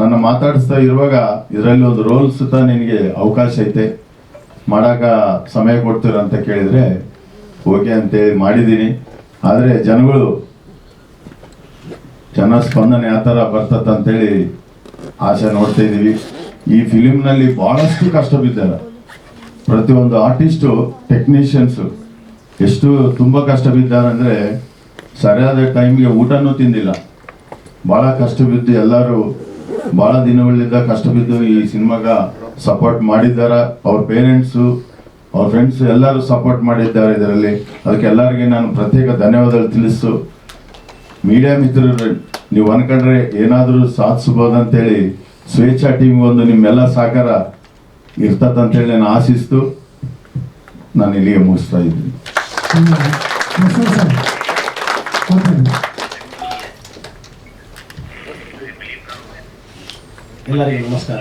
ನನ್ನ ಮಾತಾಡಿಸ್ತಾ ಇರುವಾಗ ಇದರಲ್ಲಿ ಒಂದು ರೋಲ್ ಸುತ್ತ ನಿನಗೆ ಅವಕಾಶ ಐತೆ. ಮಾಡಾಕ ಸಮಯ ಕೊಡ್ತೀರ ಅಂತ ಕೇಳಿದ್ರೆ, ಓಕೆ ಅಂತೇಳಿ ಮಾಡಿದ್ದೀನಿ. ಆದರೆ ಜನಗಳು, ಜನ ಸ್ಪಂದನೆ ಆ ಥರ ಅಂತ ಅಂತೇಳಿ ಆಸೆ ನೋಡ್ತಾ ಇದ್ದೀವಿ. ಈ ಫಿಲಿಮ್ನಲ್ಲಿ ಬಹಳಷ್ಟು ಕಷ್ಟ ಬಿದ್ದಾರೆ. ಪ್ರತಿಯೊಂದು ಆರ್ಟಿಸ್ಟು ಟೆಕ್ನಿಷಿಯನ್ಸು ಎಷ್ಟು ತುಂಬ ಕಷ್ಟ ಬಿದ್ದಾರೆ ಅಂದರೆ ಸರಿಯಾದ ಟೈಮ್ಗೆ ಊಟನೂ ತಿಂದಿಲ್ಲ. ಭಾಳ ಕಷ್ಟ ಬಿದ್ದು ಎಲ್ಲರೂ ಭಾಳ ದಿನಗಳಿಂದ ಕಷ್ಟ ಬಿದ್ದು ಈ ಸಿನಿಮಾಗ ಸಪೋರ್ಟ್ ಮಾಡಿದ್ದಾರೆ. ಅವ್ರ ಪೇರೆಂಟ್ಸು ಅವ್ರ ಫ್ರೆಂಡ್ಸ್ ಎಲ್ಲರೂ ಸಪೋರ್ಟ್ ಮಾಡಿದ್ದಾರೆ ಇದರಲ್ಲಿ. ಅದಕ್ಕೆ ಎಲ್ಲರಿಗೆ ನಾನು ಪ್ರತ್ಯೇಕ ಧನ್ಯವಾದಗಳು ತಿಳಿಸು ಮೀಡಿಯಾ ಮಿತ್ರರು, ನೀವು ಅನ್ಕೊಂಡ್ರೆ ಏನಾದರೂ ಸಾಧಿಸ್ಬೋದು ಅಂತೇಳಿ ಸ್ವೇಚ್ಛಾ ಟೀಮ್ ಒಂದು ನಿಮ್ಮೆಲ್ಲ ಸಹಕಾರ ಇರ್ತದಂತೇಳಿ ನಾನು ಆಶಿಸ್ತು. ನಾನು ಇಲ್ಲಿಗೆ ಮುಗಿಸ್ತಾ ಇದ್ದೀನಿ. ಎಲ್ಲರಿಗೂ ನಮಸ್ಕಾರ.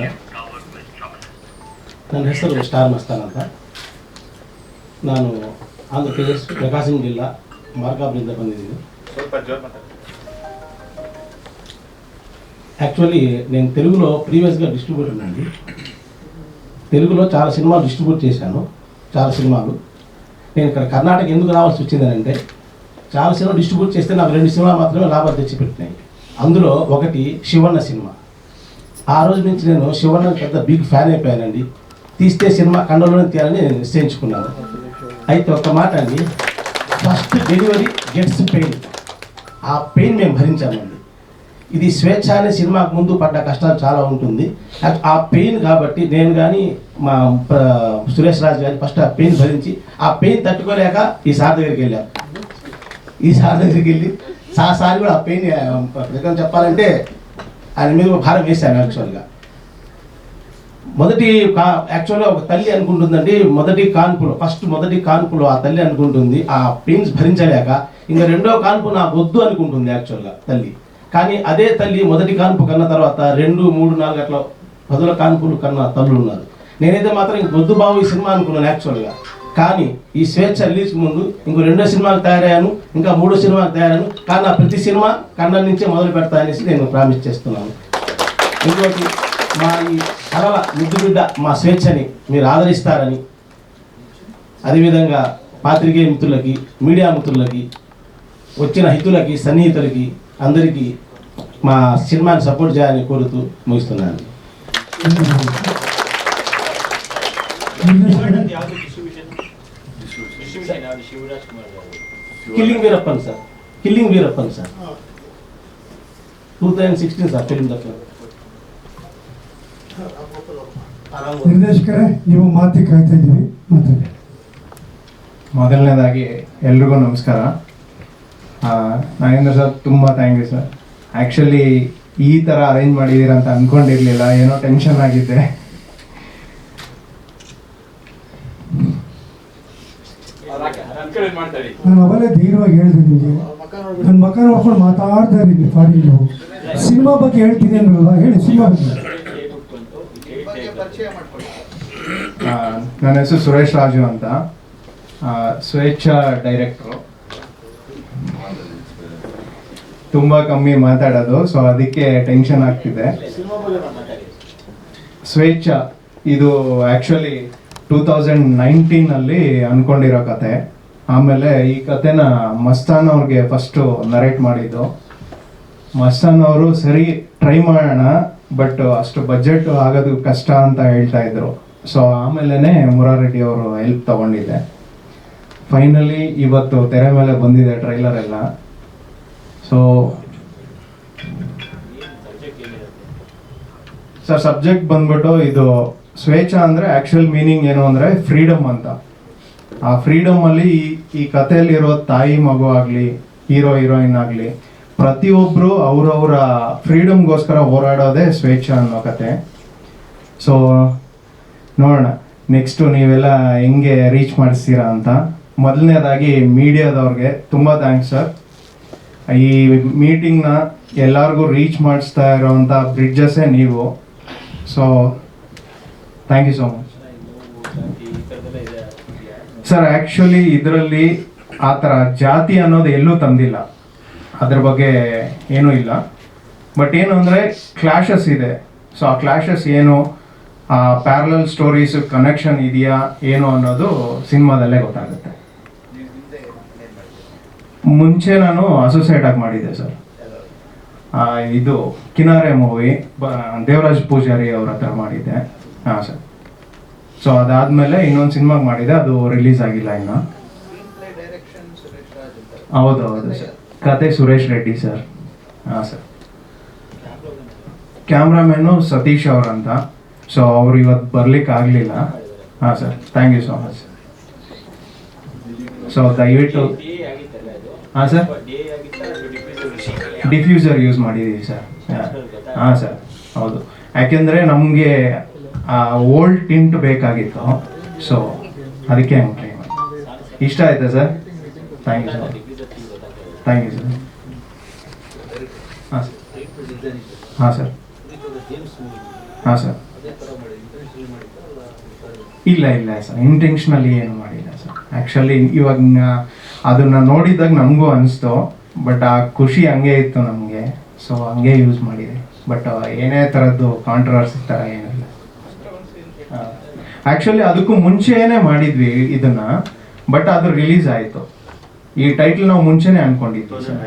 ನನ್ನ ಹೆಸರು ಸ್ಟಾರ್ ಮಸ್ತಾನ್ నాను ఆంధ్రప్రదేశ్ ಆಂಧ್ರ జిల్లా ಪ್ರಕಾಶಂ పనిది యాక్చువల్లీ నేను తెలుగులో ప్రీవియస్గా డిస్ట్రిబ్యూటర్ అండి తెలుగులో చాలా సినిమాలు డిస్ట్రిబ్యూట్ చేశాను. చాలా సినిమాలు నేను ఇక్కడ కర్ణాటక ఎందుకు రావాల్సి వచ్చిందనంటే చాలా సినిమా డిస్ట్రిబ్యూట్ చేస్తే నాకు రెండు సినిమాలు మాత్రమే లాభాలు తెచ్చిపెట్టినాయి. అందులో ఒకటి శివన్న సినిమా ఆ రోజు నుంచి నేను శివన్న పెద్ద బిగ్ ఫ్యాన్ అయిపోయానండి. తీస్తే సినిమా కండలోనే తీయాలని నేను నిశ్చయించుకున్నాను. అయితే ఒక మాట అండి. ఫస్ట్ డెలివరీ గెట్స్ పెయిన్ ఆ పెయిన్ మేము భరించామండి. ఇది స్వేచ్ఛ అనే సినిమాకు ముందు పడ్డ కష్టాలు చాలా ఉంటుంది. ఆ- పెయిన్ కాబట్టి నేను కానీ మా ప్ర- సురేష్ రాజు గారి ఫస్ట్ ఆ పెయిన్ భరించి ఆ పెయిన్ తట్టుకోలేక ఈ సార్ దగ్గరికి వెళ్ళాం. ఈ సార్ దగ్గరికి వెళ్ళి సార్ సార్ కూడా ఆ పెయిన్ చెప్పాలంటే ఆయన మీద ఒక భారం వేశాను యాక్చువల్గా మొదటి కా యాక్చువల్గా ఒక తల్లి అనుకుంటుందండి మొదటి కాన్పులో ఫస్ట్ మొదటి కాన్పులో ఆ తల్లి అనుకుంటుంది ఆ పెయిన్స్ భరించలేక ఇంకా రెండో కాన్పు నా వద్దు అనుకుంటుంది యాక్చువల్గా తల్లి. కానీ అదే తల్లి మొదటి కాన్పు కన్న తర్వాత రెండు మూడు నాలుగు అట్లా పదుల కాన్పులు కన్న తల్లు ఉన్నారు నేనైతే మాత్రం ఇంక వద్దు బాబు ఈ సినిమా అనుకున్నాను యాక్చువల్గా కానీ ఈ స్వేచ్ఛ రిలీజ్ ముందు ఇంకో రెండో సినిమాకి తయారయ్యాను ఇంకా మూడో సినిమాకి తయారయ్యాను. కానీ నా ప్రతి సినిమా కన్నడ నుంచే మొదలు పెడతా అనేసి నేను ప్రామిస్ చేస్తున్నాను. ఇంకోటి మా ఈ కళల ముద్దుబిడ్డ మా స్వేచ్ఛని మీరు ఆదరిస్తారని. అదేవిధంగా పాత్రికేయ మిత్రులకి మీడియా మిత్రులకి వచ్చిన హితులకి సన్నిహితులకి అందరికీ మా సినిమాని సపోర్ట్ చేయాలని కోరుతూ ముగిస్తున్నాను. Killing sir. Killing వీరప్పని sir. Two thousand sixteen sir film దగ్గర. ನಿರ್ದೇಶಕರೇ ನೀವು ಮಾತಿ ಕಾಯ್ತಾ ಇದ್ದೀವಿ ಮಾತಾಡಿ. ಮೊದಲನೇದಾಗಿ ಎಲ್ರಿಗೂ ನಮಸ್ಕಾರ. ನಾಗೇಂದ್ರ ಸರ್ ತುಂಬ ಥ್ಯಾಂಕ್ ಯು ಸರ್ ಆ್ಯಕ್ಚುಲಿ ಈ ಥರ ಅರೇಂಜ್ ಮಾಡಿದ್ದೀರ ಅಂತ ಅಂದ್ಕೊಂಡಿರಲಿಲ್ಲ ಏನೋ ಟೆನ್ಷನ್ ಆಗಿದ್ದೆ. ನಾನು ಅವಲೇ ಧೈರ್ಯವಾಗಿ ಹೇಳಿದೆ ನಿಮಗೆ. ನನ್ನ ಮಕ್ಕ ನೋಡ್ಕೊಂಡು ಮಾತಾಡ್ತಾ ಇದ್ದೀನಿ ಫಾರಿನ್ ಸಿನಿಮಾ ಬಗ್ಗೆ ಹೇಳ್ತೀನಿ ಅಂದ್ರಲ್ಲ ಹೇಳಿ ಸಿನಿಮಾ ಬಗ್ಗೆ ಆ, ನನ್ನ ಹೆಸರು ಸುರೇಶ್ ರಾಜು ಅಂತ. ಸ್ವೇಚ್ಛಾ ಡೈರೆಕ್ಟ್ರು. ತುಂಬ ಕಮ್ಮಿ ಮಾತಾಡೋದು, ಸೊ ಅದಕ್ಕೆ ಟೆನ್ಷನ್ ಆಗ್ತಿದೆ. ಸ್ವೇಚ್ಛಾ, ಇದು ಆ್ಯಕ್ಚುಲಿ ಟೂ ತೌಸಂಡ್ ನೈನ್ಟೀನಲ್ಲಿ ಅನ್ಕೊಂಡಿರೋ ಕತೆ. ಆಮೇಲೆ ಈ ಕತೆನ ಮಸ್ತಾನ್ ಅವ್ರಿಗೆ ಫಸ್ಟು ನರೇಟ್ ಮಾಡಿದ್ದು. ಮಸ್ತಾನ್ ಅವರು ಸರಿ ಟ್ರೈ ಮಾಡೋಣ ಬಟ್ ಅಷ್ಟು ಬಜೆಟ್ ಆಗೋದು ಕಷ್ಟ ಅಂತ ಹೇಳ್ತಾ ಇದ್ರು. ಸೊ ಆಮೇಲೆ ಮುರಾರೆಡ್ಡಿ ಅವರು ಹೆಲ್ಪ್ ತಗೊಂಡಿದ್ದೆ ಫೈನಲಿ ಇವತ್ತು ತೆರೆ ಮೇಲೆ ಬಂದಿದೆ ಟ್ರೈಲರ್ ಎಲ್ಲ. ಸೊ ಸರ್ ಸಬ್ಜೆಕ್ಟ್ ಬಂದ್ಬಿಟ್ಟು ಇದು ಸ್ವೇಚ್ಛ ಅಂದ್ರೆ ಆ್ಯಕ್ಚುಯಲ್ ಮೀನಿಂಗ್ ಏನು ಅಂದ್ರೆ ಫ್ರೀಡಮ್ ಅಂತ. ಆ ಫ್ರೀಡಮ್ ಅಲ್ಲಿ ಈ ಈ ಕಥೆಯಲ್ಲಿರೋ ತಾಯಿ ಮಗು ಆಗಲಿ ಹೀರೋ ಹೀರೋಯಿನ್ ಆಗಲಿ ಪ್ರತಿಯೊಬ್ಬರು ಅವರವರ ಫ್ರೀಡಮ್ಗೋಸ್ಕರ ಹೋರಾಡೋದೇ ಸ್ವೇಚ್ಛ ಅನ್ನೋ ಕತೆ. ಸೊ ನೋಡೋಣ. ನೆಕ್ಸ್ಟು ನೀವೆಲ್ಲ ಹೆಂಗೆ ರೀಚ್ ಮಾಡಿಸ್ತೀರಾ ಅಂತ. ಮೊದಲನೇದಾಗಿ ಮೀಡಿಯಾದವ್ರಿಗೆ ತುಂಬ ಥ್ಯಾಂಕ್ಸ್ ಸರ್ ಈ ಮೀಟಿಂಗ್ನ ಎಲ್ಲರಿಗೂ ರೀಚ್ ಮಾಡಿಸ್ತಾ ಇರೋವಂಥ ಬ್ರಿಡ್ಜಸ್ಸೇ ನೀವು. So thank you so much sir actually ಇದರಲ್ಲಿ ಆ ಥರ ಜಾತಿ ಅನ್ನೋದು ಎಲ್ಲೂ ತಂದಿಲ್ಲ. ಅದ್ರ ಬಗ್ಗೆ ಏನೂ ಇಲ್ಲ. ಬಟ್ ಏನು ಅಂದರೆ ಕ್ಲಾಶಸ್ ಇದೆ. ಸೊ ಆ ಕ್ಲಾಶಸ್ ಏನು ಪ್ಯಾರಲಲ್ ಸ್ಟೋರೀಸ್ ಕನೆಕ್ಷನ್ ಇದೆಯಾ ಏನು ಅನ್ನೋದು ಸಿನಿಮಾದಲ್ಲೇ ಗೊತ್ತಾಗುತ್ತೆ. ಮುಂಚೆ ನಾನು ಅಸೋಸಿಯೇಟ್ ಆಗಿ ಮಾಡಿದ್ದೆ ಸರ್. ಆ, ಇದು ಕಿನಾರೆ ಮೂವಿ ದೇವರಾಜ್ ಪೂಜಾರಿ ಅವ್ರ ಹತ್ರ ಮಾಡಿದ್ದೆ. ಹಾಂ ಸರ್. ಸೊ ಅದಾದ್ಮೇಲೆ ಇನ್ನೊಂದು ಸಿನಿಮಾ ಮಾಡಿದೆ ಅದು ರಿಲೀಸ್ ಆಗಿಲ್ಲ ಇನ್ನು. ಹೌದು ಹೌದು ಸರ್. ಕತೆ ಸುರೇಶ್ ರೆಡ್ಡಿ ಸರ್. ಹಾಂ ಸರ್. ಕ್ಯಾಮ್ರಾಮ್ಯಾನು ಸತೀಶ್ ಅವ್ರಂತ. ಸೊ ಅವ್ರು ಇವತ್ತು ಬರ್ಲಿಕ್ಕೆ ಆಗಲಿಲ್ಲ. ಹಾಂ sir thank you so much so ದಯವಿಟ್ಟು ಹಾಂ ಸರ್ ಡಿಫ್ಯೂಸರ್ ಯೂಸ್ ಮಾಡಿದ್ದೀವಿ ಸರ್ ಹಾಂ ಸರ್ ಹೌದು. ಯಾಕೆಂದರೆ ನಮಗೆ ಓಲ್ಡ್ ಟಿಂಟ್ ಬೇಕಾಗಿತ್ತು. ಸೊ ಅದಕ್ಕೆ ಹಂಗೆ ಇಷ್ಟ ಆಯ್ತಾ sir thank you sir thank you sir ಹಾಂ ಸರ್ ಹಾಂ ಸರ್ ಹಾಂ ಸರ್ ಇಲ್ಲ ಇಲ್ಲ ಸರ್. ಇಂಟೆನ್ಷನಲಿ ಏನು ಮಾಡಿಲ್ಲ ಸರ್. ಆ್ಯಕ್ಚುಲಿ ಇವಾಗ ಅದನ್ನ ನೋಡಿದಾಗ ನಮಗೂ ಅನಿಸ್ತು. ಬಟ್ ಆ ಖುಷಿ ಹಂಗೆ ಇತ್ತು ನಮಗೆ. ಸೊ ಹಂಗೆ ಯೂಸ್ ಮಾಡಿದೆ. ಬಟ್ ಏನೇ ಥರದ್ದು ಕಾಂಟ್ರವರ್ಸಿ ಥರ ಏನಿಲ್ಲ ಆ್ಯಕ್ಚುಲಿ ಅದಕ್ಕೂ ಮುಂಚೆನೇ ಮಾಡಿದ್ವಿ ಇದನ್ನ. ಬಟ್ ಅದು ರಿಲೀಸ್ ಆಯಿತು. ಈ ಟೈಟಲ್ ನಾವು ಮುಂಚೆನೇ ಅನ್ಕೊಂಡಿದ್ವಿ ಸರ್.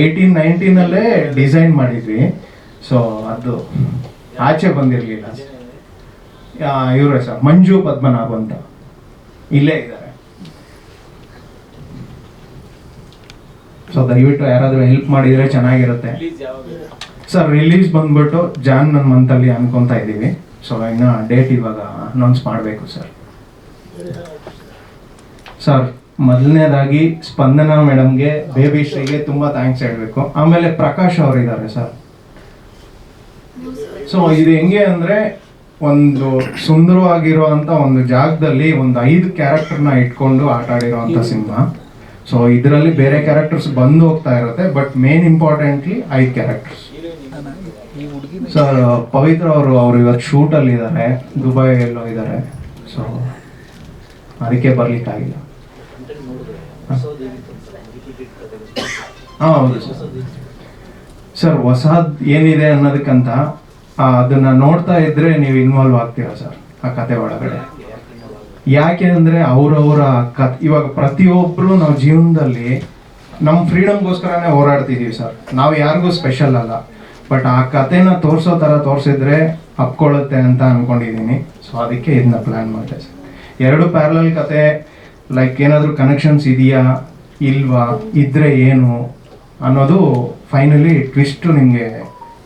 ಏಯ್ಟೀನ್ ನೈನ್ಟೀನಲ್ಲೇ ಡಿಸೈನ್ ಮಾಡಿದ್ವಿ. ಸೊ ಅದು ಆಚೆ ಬಂದಿರಲಿಲ್ಲ ಇವರೇ ಸರ್, ಮಂಜು ಪದ್ಮನಾಭ್ ಅಂತ. ಇಲ್ಲೇ ಇದ್ದಾರೆ. ಸೊ ದಯವಿಟ್ಟು ಯಾರಾದರೂ ಹೆಲ್ಪ್ ಮಾಡಿದರೆ ಚೆನ್ನಾಗಿರುತ್ತೆ. ಸರ್ ರಿಲೀಸ್ ಬಂದ್ಬಿಟ್ಟು ಜಾನ್ ನನ್ನ ಮಂತಲ್ಲಿ ಅನ್ಕೊಂತ ಇದ್ದೀವಿ. ಸೊ ಇನ್ನು ಡೇಟ್ ಇವಾಗ ಅನೌನ್ಸ್ ಮಾಡಬೇಕು ಸರ್ ಸರ್ ಮೊದಲನೇದಾಗಿ ಸ್ಪಂದನಾ ಮೇಡಮ್ಗೆ ಬೇಬಿ ಶ್ರೀಗೆ ತುಂಬ ಥ್ಯಾಂಕ್ಸ್ ಹೇಳಬೇಕು. ಆಮೇಲೆ ಪ್ರಕಾಶ್ ಅವರಿದ್ದಾರೆ ಸರ್ ಸೊ ಇದು ಹೆಂಗೆ ಅಂದರೆ ಒಂದು ಸುಂದರವಾಗಿರುವಂತ ಒಂದು ಜಾಗದಲ್ಲಿ ಒಂದು ಐದು ಕ್ಯಾರೆಕ್ಟರ್ನ ಇಟ್ಕೊಂಡು ಆಟ ಆಡಿರುವಂತ ಸಿನಿಮಾ. ಸೊ ಇದರಲ್ಲಿ ಬೇರೆ ಕ್ಯಾರೆಕ್ಟರ್ಸ್ ಬಂದು ಹೋಗ್ತಾ ಇರುತ್ತೆ ಬಟ್ ಮೇನ್ ಇಂಪಾರ್ಟೆಂಟ್ಲಿ ಐದು ಕ್ಯಾರೆಕ್ಟರ್ಸ್ ಸರ್ ಪವಿತ್ರ ಅವರು ಅವರು ಇವತ್ತು ಅಲ್ಲಿ ಇದ್ದಾರೆ ದುಬೈ ಎಲ್ಲೋ ಇದ್ದಾರೆ. ಸೊ ಅದಕ್ಕೆ ಬರ್ಲಿಕ್ಕಾಗಿಲ್ಲ ಹಾಂ ಹೌದು ಸರ್. ಸರ್ ಹೊಸದ್ ಏನಿದೆ ಅನ್ನೋದಕ್ಕಂತ ಅದನ್ನ ನೋಡ್ತಾ ಇದ್ರೆ ನೀವು ಇನ್ವಾಲ್ವ್ ಆಗ್ತೀರಾ ಸರ್ ಆ ಕತೆ ಒಳಗಡೆ? ಯಾಕೆ ಅಂದ್ರೆ ಅವರವರ ಕತ್ ಇವಾಗ ಪ್ರತಿಯೊಬ್ರು ನಾವು ಜೀವನದಲ್ಲಿ ನಮ್ಮ ಫ್ರೀಡಮ್ಗೋಸ್ಕರನೇ ಹೋರಾಡ್ತಿದೀವಿ ಸರ್ ನಾವು ಯಾರಿಗೂ ಸ್ಪೆಷಲ್ ಅಲ್ಲ. ಬಟ್ ಆ ಕತೆನ ತೋರಿಸೋ ಥರ ತೋರಿಸಿದ್ರೆ ಹಪ್ಕೊಳ್ಳುತ್ತೆ ಅಂತ ಅನ್ಕೊಂಡಿದ್ದೀನಿ ಸೊ ಅದಕ್ಕೆ ಇದನ್ನ ಪ್ಲ್ಯಾನ್ ಮಾಡಿದೆ ಸರ್ ಎರಡು ಪ್ಯಾರಲಲ್ ಕತೆ ಲೈಕ್ ಏನಾದರೂ ಕನೆಕ್ಷನ್ಸ್ ಇದೆಯಾ, ಇಲ್ವಾ, ಇದ್ರೆ ಏನು ಅನ್ನೋದು ಫೈನಲಿ ಟ್ವಿಸ್ಟು ನಿಮಗೆ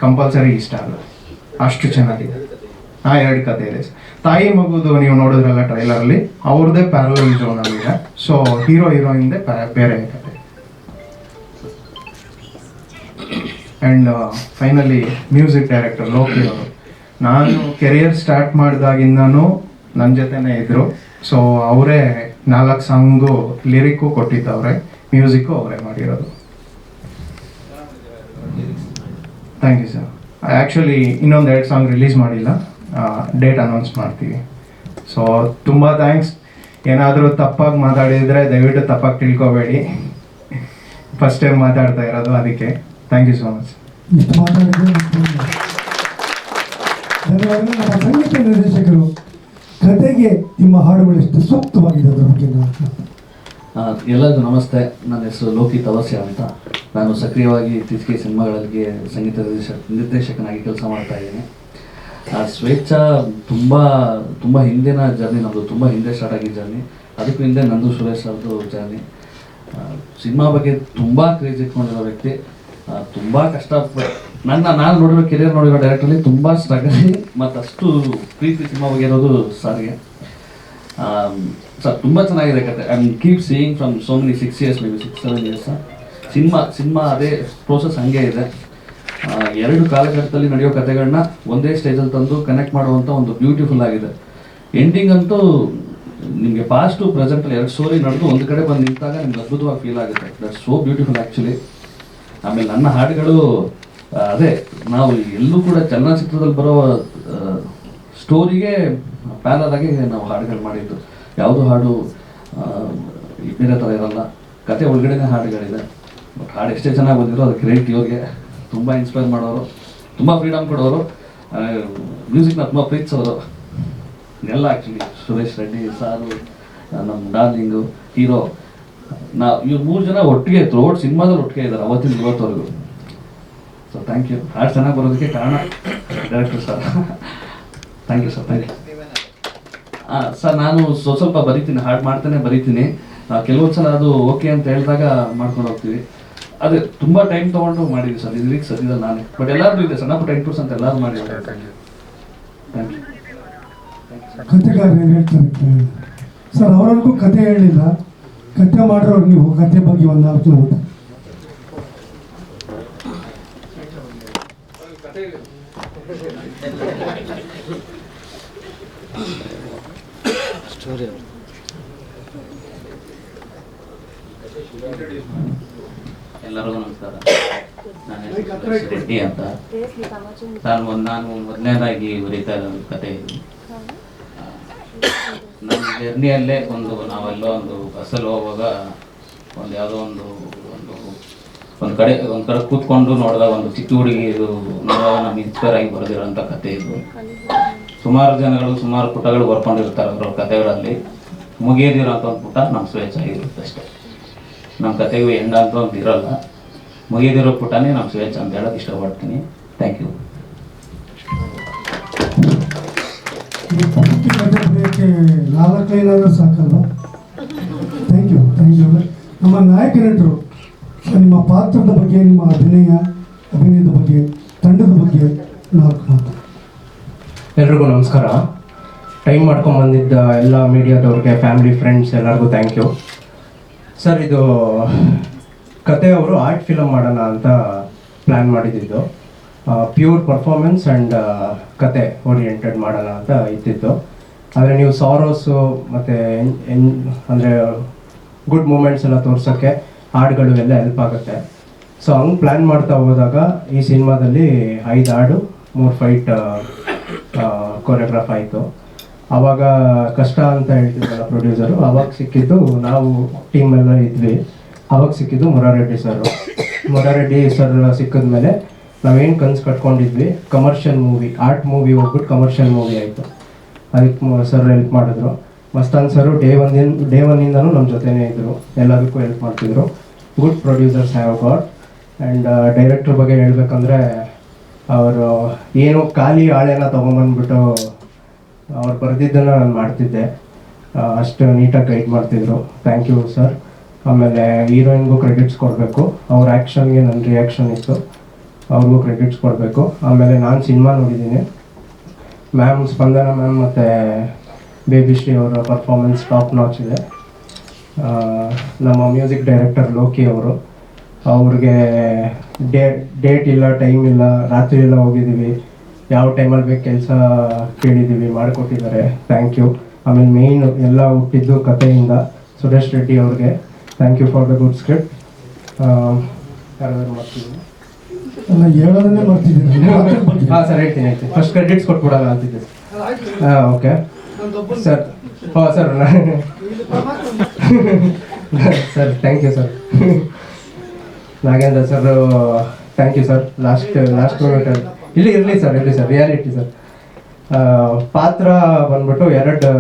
ಕಂಪಲ್ಸರಿ ಇಷ್ಟ ಆಗುತ್ತೆ. ಅಷ್ಟು ಚೆನ್ನಾಗಿದೆ. ಆ ಎರಡು ಕತೆ ಇದೆ. ತಾಯಿ ಮಗುದು ನೀವು ನೋಡಿದ್ರಲ್ಲ ಟ್ರೈಲರಲ್ಲಿ ಅವ್ರದ್ದೇ ಪ್ಯಾರಲಲ್ ಝೋನ್ ಇದೆ. ಸೊ ಹೀರೋ ಹೀರೋಯಿಂದೇ ಬೇರೆ ಕತೆ and finally music director Loki ಅವರು. ನಾನು ಕೆರಿಯರ್ ಸ್ಟಾರ್ಟ್ ಮಾಡಿದಾಗಿಂದನೂ ನನ್ನ ಜೊತೆನೇ ಇದ್ದರು ಸೊ ಅವರೇ ನಾಲ್ಕು ಸಾಂಗು ಲಿರಿಕ್ಕು ಕೊಟ್ಟಿದ್ದವ್ರೆ. ಮ್ಯೂಸಿಕ್ಕು ಅವರೇ ಮಾಡಿರೋದು. ಥ್ಯಾಂಕ್ ಯು ಸರ್ ಆ್ಯಕ್ಚುಲಿ ಇನ್ನೊಂದು ಎರಡು ಸಾಂಗ್ ರಿಲೀಸ್ ಮಾಡಿಲ್ಲ. ಡೇಟ್ ಅನೌನ್ಸ್ ಮಾಡ್ತೀವಿ. ಸೊ ತುಂಬ ಥ್ಯಾಂಕ್ಸ್ ಏನಾದರೂ ತಪ್ಪಾಗಿ ಮಾತಾಡಿದರೆ ದಯವಿಟ್ಟು ತಪ್ಪಾಗಿ ತಿಳ್ಕೊಬೇಡಿ. ಫಸ್ಟ್ ಟೈಮ್ ಮಾತಾಡ್ತಾ ಇರೋದು ಅದಕ್ಕೆ. ಥ್ಯಾಂಕ್ ಯು ಸೊ ಮಚ್ ನಮ್ಮ ಸಂಗೀತ ನಿರ್ದೇಶಕರು ಕತೆಗೆ ನಿಮ್ಮ ಹಾಡುಗಳು ಎಷ್ಟು ಸೂಕ್ತವಾಗಿದೆ ಅದರ ಬಗ್ಗೆ ಆ, ಎಲ್ಲರಿಗೂ ನಮಸ್ತೆ. ನನ್ನ ಹೆಸರು ಲೋಕಿ ತವಸ್ಯ ಅಂತ. ನಾನು ಸಕ್ರಿಯವಾಗಿ ಇತ್ತೀಚೆಗೆ ಸಿನಿಮಾಗಳಿಗೆ ಸಂಗೀತ ನಿರ್ದೇಶಕ ನಿರ್ದೇಶಕನಾಗಿ ಕೆಲಸ ಮಾಡ್ತಾ ಇದ್ದೀನಿ. ಆ, ಸ್ವೇಚ್ಛ ತುಂಬ ತುಂಬ ಹಿಂದಿನ ಜರ್ನಿ ನಮ್ಮದು ತುಂಬ ಹಿಂದೆ ಸ್ಟಾರ್ಟ್ ಆಗಿದ್ದ ಜರ್ನಿ ಅದಕ್ಕೂ ಹಿಂದೆ ನಂದು ಸುರೇಶ್ ಅವ್ರದ್ದು ಜರ್ನಿ ಸಿನಿಮಾ ಬಗ್ಗೆ ತುಂಬ ಕ್ರೇಜ್ ಇಟ್ಕೊಂಡಿರೋ ವ್ಯಕ್ತಿ. ತುಂಬ ಕಷ್ಟ ನನ್ನ ನಾನು ನೋಡಿರೋ ಕೆರಿಯರ್ ನೋಡಿರೋ ಡೈರೆಕ್ಟ್ರಲ್ಲಿ ತುಂಬ ಸ್ಟ್ರಗಲ್ ಮತ್ತು ಅಷ್ಟು ಪ್ರೀತಿ ಸಿನಿಮಾ ಬಗ್ಗೆ ಇರೋದು ಸಾರಿಗೆ. ಸರ್ ತುಂಬ ಚೆನ್ನಾಗಿದೆ ಕತೆ. I keep seeing from so many six years maybe six seven years cinema cinema ಅದೇ ಪ್ರೋಸೆಸ್ ಹಂಗೆ ಇದೆ. ಎರಡು ಕಾಲಘಟ್ಟದಲ್ಲಿ ನಡೆಯೋ ಕಥೆಗಳನ್ನ ಒಂದೇ ಸ್ಟೇಜಲ್ಲಿ ತಂದು ಕನೆಕ್ಟ್ ಮಾಡುವಂಥ ಒಂದು ಬ್ಯೂಟಿಫುಲ್ ಆಗಿದೆ. ಎಂಡಿಂಗ್ ಅಂತೂ ನಿಮಗೆ ಪಾಸ್ಟು ಪ್ರೆಸೆಂಟಲ್ಲಿ ಎರಡು ಸ್ಟೋರಿ ನಡೆದು ಒಂದು ಕಡೆ ಬಂದು ನಿಂತಾಗ ನಿಮ್ಗೆ ಅದ್ಭುತವಾಗಿ ಫೀಲ್ ಆಗುತ್ತೆ. ದಟ್ ಸೋ ಬ್ಯೂಟಿಫುಲ್ ಆ್ಯಕ್ಚುಲಿ ಆಮೇಲೆ ನನ್ನ ಹಾಡುಗಳು ಅದೇ ನಾವು ಎಲ್ಲೂ ಕೂಡ ಚಲನಚಿತ್ರದಲ್ಲಿ ಬರೋ ಸ್ಟೋರಿಗೆ ಪ್ಯಾಲಾದಾಗೆ ನಾವು ಹಾಡುಗಳು ಮಾಡಿದ್ದು. ಯಾವುದು ಹಾಡು ಆ, ಬೇರೆ ಥರ ಇರಲ್ಲ. ಕತೆ ಒಳಗಡೆನೇ ಹಾಡುಗಳಿದೆ. ಹಾಡು ಎಷ್ಟೇ ಚೆನ್ನಾಗಿ ಬಂದಿದ್ರು ಅದು ಕ್ರೆಡಿಟ್ ಇವ್ರಿಗೆ ತುಂಬ ಇನ್ಸ್ಪೈರ್ ಮಾಡೋರು, ತುಂಬ ಫ್ರೀಡಮ್ ಕೊಡೋರು. ಮ್ಯೂಸಿಕ್ನ ತುಂಬ ಪ್ರೀತಿಸೋರು. ಎಲ್ಲ ಆ್ಯಕ್ಚುಲಿ ಸುರೇಶ್ ರೆಡ್ಡಿ, ಸಾರು ನಮ್ಮ ಡಾರ್ಲಿಂಗು ಹೀರೋ ನಾ, ಇವ್ರು ಮೂರು ಜನ ಒಟ್ಟಿಗೆ ಥ್ರೋಟ್ ಸಿನಿಮಾದಲ್ಲಿ ಒಟ್ಟಿಗೆ ಇದ್ದಾರೆ ಅವತ್ತಿನ ಇವತ್ತವರೆಗೂ. ಸೊ ಥ್ಯಾಂಕ್ ಯು ಹಾಡು ಚೆನ್ನಾಗಿ ಬರೋದಕ್ಕೆ ಕಾರಣ director sir thank you sir thank you ಹಾಂ ಸರ್ ನಾನು ಸ್ವಲ್ಪ ಸ್ವಲ್ಪ ಬರಿತೀನಿ, ಹಾಡು ಮಾಡ್ತಾನೆ ಬರಿತೀನಿ. ಕೆಲವೊಂದು ಸಲ ಅದು ಓಕೆ ಅಂತ ಹೇಳಿದಾಗ ಮಾಡ್ಕೊಂಡು ಹೋಗ್ತೀವಿ. ಅದೇ ತುಂಬಾ ಟೈಮ್ ತಗೊಂಡು ಮಾಡಿದ್ವಿ ಸರ್. ಇದಕ್ಕೆ ಸದ್ಯದ ನಾನೇ. ಬಟ್ ಎಲ್ಲರೂ ಇದೆ ಸಣ್ಣ ಪುಟ್ಟ ಎಂಟು ಅಂತ ಎಲ್ಲರೂ ಮಾಡಿದ್ದಾರೆ. ಥ್ಯಾಂಕ್ ಯು ಥ್ಯಾಂಕ್ ಯು ಕಥೆಗಾರ ಏನು ಹೇಳ್ತಾರೆ ಸರ್ ಅವರವ್ರಿಗೂ ಕತೆ ಹೇಳಿಲ್ಲ. ಕತೆ ಮಾಡಿರೋರು ನೀವು ಕತೆ ಬಗ್ಗೆ ಒಂದು ನಾಲ್ಕು ಮಾತು ಎಲ್ಲರಿಗೂ ನಮಸ್ಕಾರ. ನನ್ನ ಹೆಸರು ರೆಡ್ಡಿ ಅಂತ. ನಾನು ಮೊದ್- ನಾನು ಮೊದಲನೇದಾಗಿ ಬರೀತಾ ಇರೋದು ಕತೆ ಇದು. ನಮ್ಮ ಜರ್ನಿಯಲ್ಲೇ ಒಂದು ನಾವೆಲ್ಲೋ ಒಂದು ಬಸ್ಸಲ್ಲಿ ಹೋಗುವಾಗ ಒಂದು ಯಾವುದೋ ಒಂದು ಒಂದು ಒಂದು ಕಡೆ ಒಂದು ಕಡೆ ಕೂತ್ಕೊಂಡು ನೋಡಿದಾಗ ಒಂದು ಚಿಕ್ಕ ಹುಡುಗಿ ಇದು ನೋಡುವಾಗ ನಮ್ಗೆ ಇನ್ಸ್ಪೈರ್ ಆಗಿ ಬರೆದಿರೋಂಥ ಕತೆ ಇದು. ಸುಮಾರು ಜನಗಳು ಸುಮಾರು ಪುಟಗಳು ಬರ್ಕೊಂಡಿರ್ತಾರೆ ಅವರ ಕತೆಗಳಲ್ಲಿ ಮುಗಿಯದಿರೋಂಥ ಒಂದು ಪುಟ ನಮ್ಮ ಸ್ವೇಚ್ಛ ಆಗಿರುತ್ತೆ ಅಷ್ಟೇ. ನಮ್ಮ ಕತೆಗೂ ಎಂಡ್ ಅಂತ ಒಂದು ಇರಲ್ಲ. ಮುಗಿದಿರೋ ಪುಟನೇ ನಮ್ಮ ಸ್ವೇಚ್ಛ ಅಂತ ಹೇಳೋಕೆ ಇಷ್ಟಪಡ್ತೀನಿ. ಥ್ಯಾಂಕ್ ಯು ಈ ಸಾಕಲ್ಲ ಥ್ಯಾಂಕ್ ಯು ಥ್ಯಾಂಕ್ ಯು ನಮ್ಮ ನಾಯಕ ನಟರು ನಿಮ್ಮ ಪಾತ್ರದ ಬಗ್ಗೆ ನಿಮ್ಮ ಅಭಿನಯ ಅಭಿನಯದ ಬಗ್ಗೆ ತಂಡದ ಬಗ್ಗೆ ನಾಲ್ಕು ಮಾತು. ಎಲ್ರಿಗೂ ನಮಸ್ಕಾರ. ಟೈಮ್ ಮಾಡ್ಕೊಂಡು ಬಂದಿದ್ದ ಎಲ್ಲ ಮೀಡಿಯಾದವ್ರಿಗೆ ಫ್ಯಾಮಿಲಿ ಫ್ರೆಂಡ್ಸ್ ಎಲ್ಲರಿಗೂ ಥ್ಯಾಂಕ್ ಯು ಸರ್, ಇದು ಕತೆ ಅವರು ಆರ್ಟ್ ಫಿಲಮ್ ಮಾಡೋಣ ಅಂತ ಪ್ಲ್ಯಾನ್ ಮಾಡಿದ್ದಿದ್ದು. ಪ್ಯೂರ್ ಪರ್ಫಾರ್ಮೆನ್ಸ್ ಆ್ಯಂಡ್ ಕತೆ ಓರಿಯೆಂಟೆಡ್ ಮಾಡೋಣ ಅಂತ ಇದ್ದಿತ್ತು ಆದರೆ ನೀವು ಸಾರೋಸು ಮತ್ತು ಅಂದರೆ ಗುಡ್ ಮೂಮೆಂಟ್ಸ್ ಎಲ್ಲ ತೋರ್ಸೋಕ್ಕೆ ಹಾಡುಗಳು ಎಲ್ಲ ಹೆಲ್ಪ್ ಆಗುತ್ತೆ. ಸೊ ಹಂಗೆ ಪ್ಲ್ಯಾನ್ ಮಾಡ್ತಾ ಹೋದಾಗ ಈ ಸಿನಿಮಾದಲ್ಲಿ ಐದು ಹಾಡು ಮೂರು ಫೈಟ್ ಕೊರಿಯೋಗ್ರಾಫ್ ಆಯಿತು. ಆವಾಗ ಕಷ್ಟ ಅಂತ ಹೇಳ್ತಿದ್ರಲ್ಲ ಪ್ರೊಡ್ಯೂಸರು ಅವಾಗ ಸಿಕ್ಕಿದ್ದು ನಾವು ಟೀಮ್ ಎಲ್ಲ ಇದ್ವಿ. ಅವಾಗ ಸಿಕ್ಕಿದ್ದು ಮುರಾರೆಡ್ಡಿ ಸರ್ ಮುರಾರೆಡ್ಡಿ ಸರ್ ಸಿಕ್ಕಿದ್ಮೇಲೆ ನಾವೇನು ಕನ್ಸು ಕಟ್ಕೊಂಡಿದ್ವಿ? ಕಮರ್ಷಿಯಲ್ ಮೂವಿ ಆರ್ಟ್ ಮೂವಿ ಹೋಗ್ಬಿಟ್ಟು ಕಮರ್ಷಿಯಲ್ ಮೂವಿ ಆಯಿತು. ಅದಕ್ಕೆ ಸರ್ ಹೆಲ್ಪ್ ಮಾಡಿದ್ರು. Mastan sir day one day ಒನ್ನಿಂದನೂ ನಮ್ಮ ಜೊತೆನೇ ಇದ್ದರು ಎಲ್ಲದಕ್ಕೂ ಹೆಲ್ಪ್ ಮಾಡ್ತಿದ್ರು. Good producers have god. And director ಬಗ್ಗೆ ಹೇಳಬೇಕಂದ್ರೆ, ಅವರು ಏನು ಖಾಲಿ ಹಾಳೆನ ತೊಗೊಂಬಂದ್ಬಿಟ್ಟು ಅವ್ರು ಬರೆದಿದ್ದನ್ನು ನಾನು ಮಾಡ್ತಿದ್ದೆ. ಅಷ್ಟು ನೀಟಾಗಿ ಗೈಡ್ ಮಾಡ್ತಿದ್ರು. ಥ್ಯಾಂಕ್ ಯು ಸರ್ ಆಮೇಲೆ ಹೀರೋಯಿನ್ಗೂ ಕ್ರೆಡಿಟ್ಸ್ ಕೊಡಬೇಕು. ಅವ್ರ ಆ್ಯಕ್ಷನ್ಗೆ ನನ್ನ ರಿಯಾಕ್ಷನ್ ಇತ್ತು. ಅವ್ರಿಗೂ ಕ್ರೆಡಿಟ್ಸ್ ಕೊಡಬೇಕು. ಆಮೇಲೆ ನಾನು ಸಿನಿಮಾ ನೋಡಿದ್ದೀನಿ. ಮ್ಯಾಮ್ ಸ್ಪಂದನ ಮ್ಯಾಮ್ ಮತ್ತು ಬೇಬಿ ಶ್ರೀ ಅವರ ಪರ್ಫಾರ್ಮೆನ್ಸ್ ಟಾಪ್ ನಾಚ್ ಇದೆ. ನಮ್ಮ ಮ್ಯೂಸಿಕ್ ಡೈರೆಕ್ಟರ್ ಲೋಕಿ ಅವರು. ಅವ್ರಿಗೆ ಡೇಟ್ ಡೇಟ್ ಇಲ್ಲ ಟೈಮ್ ಇಲ್ಲ, ರಾತ್ರಿ ಎಲ್ಲ ಹೋಗಿದ್ದೀವಿ. ಯಾವ ಟೈಮಲ್ಲಿ ಬೇಕು ಕೆಲಸ ಕೇಳಿದ್ದೀವಿ ಮಾಡಿಕೊಟ್ಟಿದ್ದಾರೆ. ಥ್ಯಾಂಕ್ ಯು ಆಮೇಲೆ ಮೇಯ್ನ್ ಎಲ್ಲ ಹುಟ್ಟಿದ್ದು ಕಥೆಯಿಂದ ಸುರೇಶ್ ರೆಡ್ಡಿ ಅವ್ರಿಗೆ. Thank you for the good script ಯಾರಾದರೂ ಮಾಡ್ತಿದ್ದೀನಿ ಅಲ್ಲ ಹೇಳೋದನ್ನೇ ಬಗ್ಗೆ ಹಾಂ ಸರ್ ಹೇಳ್ತೀನಿ ಹೇಳ್ತೀನಿ. ಫಸ್ಟ್ ಕ್ರೆಡಿಟ್ಸ್ ಕೊಟ್ಬಿಡೋಣ ಅಂತಿದ್ದೆ. ಹಾಂ ಓಕೆ ಸರ್ ಹಾಂ sir sir thank you sir Nagendra sir thank you sir last last ಮೂಮೆಂಟಲ್ಲಿ ಇಲ್ಲಿ ಇರಲಿ ಸರ್ ಇರಲಿ ಸರ್ ರಿಯಾಲಿಟಿ ಸರ್. ಪಾತ್ರ ಬಂದ್ಬಿಟ್ಟು ಎರಡು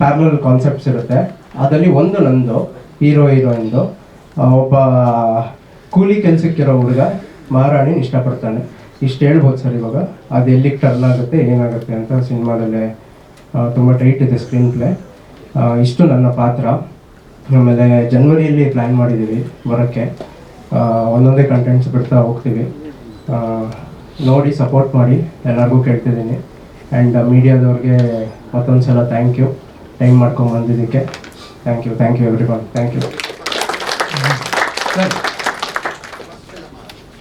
ಪ್ಯಾರಲಲ್ ಕಾನ್ಸೆಪ್ಟ್ಸ್ ಇರುತ್ತೆ. ಅದರಲ್ಲಿ ಒಂದು ನಂದು ಹೀರೋ ಹೀರೋಯಿಂದು ಒಬ್ಬ ಕೂಲಿ ಕೆಲಸಕ್ಕಿರೋ ಹುಡುಗ ಮಹಾರಾಣಿ ಇಷ್ಟಪಡ್ತಾನೆ. ಇಷ್ಟು ಹೇಳ್ಬೋದು ಸರ್ ಇವಾಗ. ಅದು ಎಲ್ಲಿಗೆ ಟರ್ನ್ ಆಗುತ್ತೆ, ಏನಾಗುತ್ತೆ ಅಂತ ಸಿನಿಮಾದಲ್ಲೇ ತುಂಬ ಟೈಟ್ ಇದೆ ಸ್ಕ್ರೀನ್ ಪ್ಲೇ ಇಷ್ಟು ನನ್ನ ಪಾತ್ರ. ಆಮೇಲೆ ಜನ್ವರಿಯಲ್ಲಿ ಪ್ಲ್ಯಾನ್ ಮಾಡಿದ್ದೀವಿ ಬರೋಕ್ಕೆ. ಒಂದೊಂದೇ ಕಂಟೆಂಟ್ಸ್ ಬಿಡ್ತಾ ಹೋಗ್ತೀವಿ. ನೋಡಿ ಸಪೋರ್ಟ್ ಮಾಡಿ. ಎಲ್ಲರಿಗೂ ಕೇಳ್ತಿದ್ದೀನಿ. ಆ್ಯಂಡ್ ಮೀಡಿಯಾದವ್ರಿಗೆ ಮತ್ತೊಂದು ಸಲ ಥ್ಯಾಂಕ್ ಯು ಟೈಮ್ ಮಾಡ್ಕೊಂಡು ಬಂದಿದ್ದಕ್ಕೆ thank you thank you everyone thank you